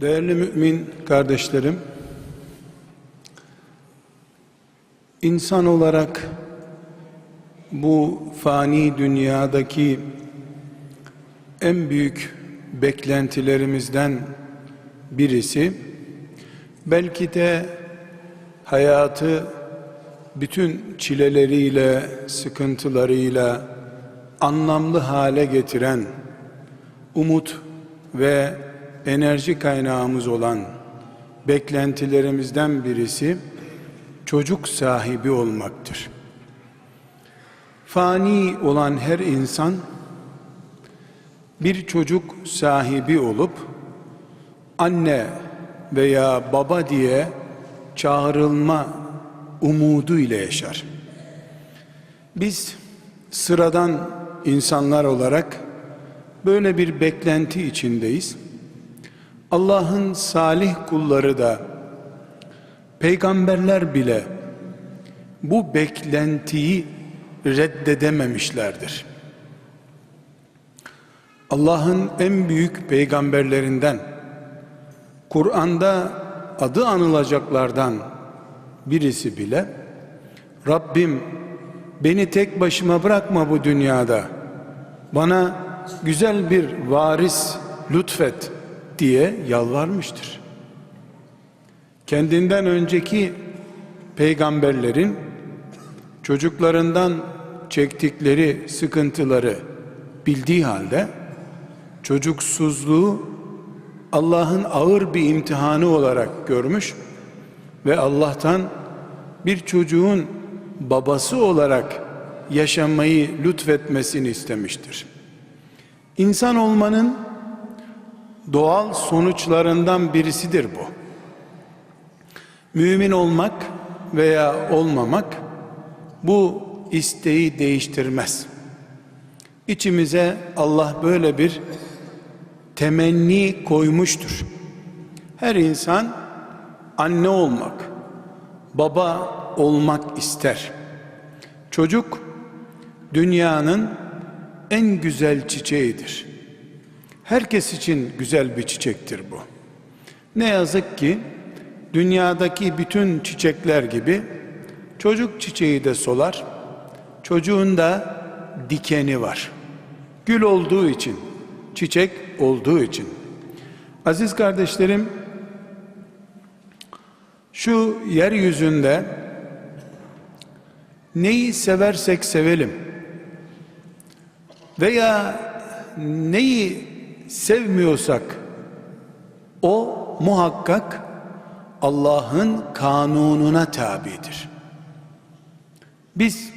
Değerli mümin kardeşlerim, insan olarak bu fani dünyadaki en büyük beklentilerimizden birisi belki de hayatı bütün çileleriyle, sıkıntılarıyla anlamlı hale getiren umut ve enerji kaynağımız olan beklentilerimizden birisi çocuk sahibi olmaktır. Fani olan her insan bir çocuk sahibi olup anne veya baba diye çağrılma umudu ile yaşar. Biz sıradan insanlar olarak böyle bir beklenti içindeyiz. Allah'ın salih kulları da peygamberler bile bu beklentiyi reddedememişlerdir. Allah'ın en büyük peygamberlerinden Kur'an'da adı anılacaklardan birisi bile Rabbim beni tek başıma bırakma bu dünyada bana güzel bir varis lütfet diye yalvarmıştır. Kendinden önceki peygamberlerin çocuklarından çektikleri sıkıntıları bildiği halde çocuksuzluğu Allah'ın ağır bir imtihanı olarak görmüş ve Allah'tan bir çocuğun babası olarak yaşamayı lütfetmesini istemiştir. İnsan olmanın doğal sonuçlarından birisidir bu. Mümin olmak veya olmamak bu isteği değiştirmez. İçimize Allah böyle bir temenni koymuştur. Her insan anne olmak, baba olmak ister. Çocuk dünyanın en güzel çiçeğidir. Herkes için güzel bir çiçektir bu. Ne yazık ki dünyadaki bütün çiçekler gibi çocuk çiçeği de solar. Çocuğun da dikeni var. Gül olduğu için, çiçek olduğu için. Aziz kardeşlerim, şu yeryüzünde neyi seversek sevelim veya neyi sevmiyorsak o muhakkak Allah'ın kanununa tabidir. Biz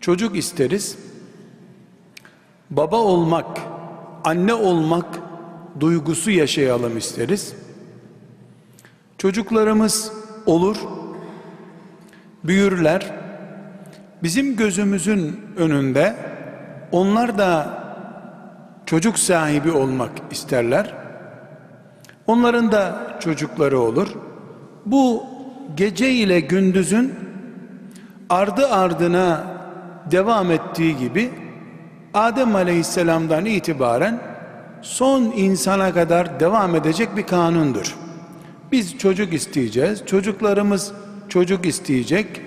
çocuk isteriz. Baba olmak, anne olmak duygusu yaşayalım isteriz. Çocuklarımız olur, büyürler. Bizim gözümüzün önünde onlar da çocuk sahibi olmak isterler. Onların da çocukları olur. Bu gece ile gündüzün ardı ardına devam ettiği gibi Adem Aleyhisselam'dan itibaren son insana kadar devam edecek bir kanundur. Biz çocuk isteyeceğiz, çocuklarımız çocuk isteyecek,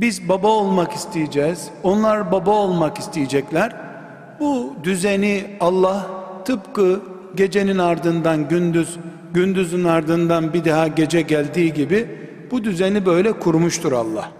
biz baba olmak isteyeceğiz, onlar baba olmak isteyecekler. Bu düzeni Allah tıpkı gecenin ardından gündüz, gündüzün ardından bir daha gece geldiği gibi bu düzeni böyle kurmuştur Allah.